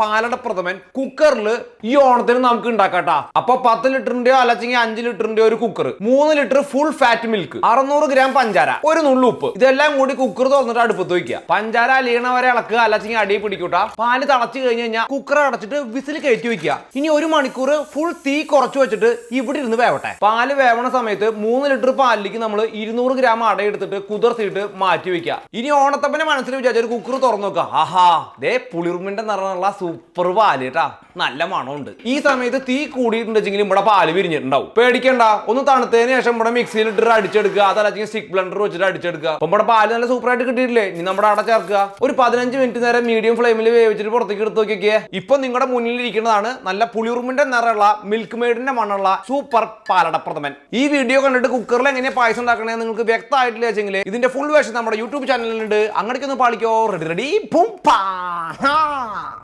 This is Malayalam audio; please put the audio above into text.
പാലടപ്രഥമൻ കുക്കറിൽ ഈ ഓണത്തിന് നമുക്ക് ഉണ്ടാക്കാട്ടാ. അപ്പൊ പത്ത് ലിറ്ററിന്റെയോ അല്ലെങ്കിൽ അഞ്ച് ലിറ്ററിന്റെയോ ഒരു കുക്കർ മൂന്ന് ലിറ്റർ ഫുൾ ഫാറ്റ് മിൽക്ക് അറുന്നൂറ് ഗ്രാം പഞ്ചാര. ഒരു നുള്ളു ഉപ്പ്. ഇതെല്ലാം കൂടി കുക്കർ തുറന്നിട്ട് അടുപ്പത്ത് വയ്ക്കുക പഞ്ചാര അലിയണവരെ ഇളക്കുക അല്ലെങ്കിൽ അടിയിൽ പിടിക്കൂട്ടാ. പാൽ തളച്ചു കഴിഞ്ഞ് കഴിഞ്ഞാൽ കുക്കർ അടച്ചിട്ട് വിസിൽ കയറ്റി വെക്കുക. ഇനി ഒരു മണിക്കൂർ ഫുൾ തീ കുറച്ച് വെച്ചിട്ട് ഇവിടെ ഇരുന്ന് വേവട്ടെ. പാൽ വേവണ സമയത്ത് മൂന്ന് ലിറ്റർ പാലിലേക്ക് നമ്മൾ ഇരുന്നൂറ് ഗ്രാം അട എടുത്തിട്ട് കുതിർത്തിയിട്ട് മാറ്റി വെക്കുക. ഇനി ഓണത്തപ്പനെ മനസ്സിൽ വിചാരിച്ച ഒരു കുക്കർ തുറന്നു നോക്കുക. ആഹാ ദേ പുളിർമിന്റെ നിറമുള്ള സൂപ്പർ പാൽ കേട്ടാ നല്ല മണമുണ്ട്. ഈ സമയത്ത് തീ കൂടിയിട്ടുണ്ടെങ്കിൽ ഇവിടെ പാൽ പിരിഞ്ഞിട്ടുണ്ടാവും പേടിക്കണ്ട. ഒന്ന് തണുത്തതിന് ശേഷം ഇവിടെ മിക്സിയിൽ ഇട്ടിട്ട് അടിച്ചെടുക്കുക. അതല്ലെങ്കിൽ സ്റ്റിക് ബ്ലണ്ടർ വെച്ചിട്ട് അടിച്ചെടുക്കുക. അപ്പൊ നമ്മുടെ പാൽ നല്ല സൂപ്പർ ആയിട്ട് കിട്ടിയിട്ടില്ലേ? ഇനി നമ്മുടെ അട ചേർക്കുക. ഒരു പതിനഞ്ച് മിനിറ്റ് നേരം മീഡിയം ഫ്ലെയിമിൽ വേവിച്ചിട്ട് പുറത്തേക്ക് എടുത്ത് നോക്കിയൊക്കെ ഇപ്പൊ നിങ്ങളുടെ മുന്നിൽ ഇരിക്കുന്നതാണ് നല്ല പുളിയുറുമ്പിന്റെ നിറമുള്ള മിൽക്ക് മെയ്ഡിന്റെ മണ്ണുള്ള സൂപ്പർ പാലടപ്രഥമൻ. ഈ വീഡിയോ കണ്ടിട്ട് കുക്കറിൽ എങ്ങനെ പായസം ഉണ്ടാക്കണേ നിങ്ങൾക്ക് വ്യക്തമായിട്ടില്ല വെച്ചെങ്കിൽ ഇതിന്റെ ഫുൾ വേഷൻ നമ്മുടെ യൂട്യൂബ് ചാനലിലുണ്ട് അങ്ങോട്ടേക്കൊന്ന് പാളിക്കോ. Ready ready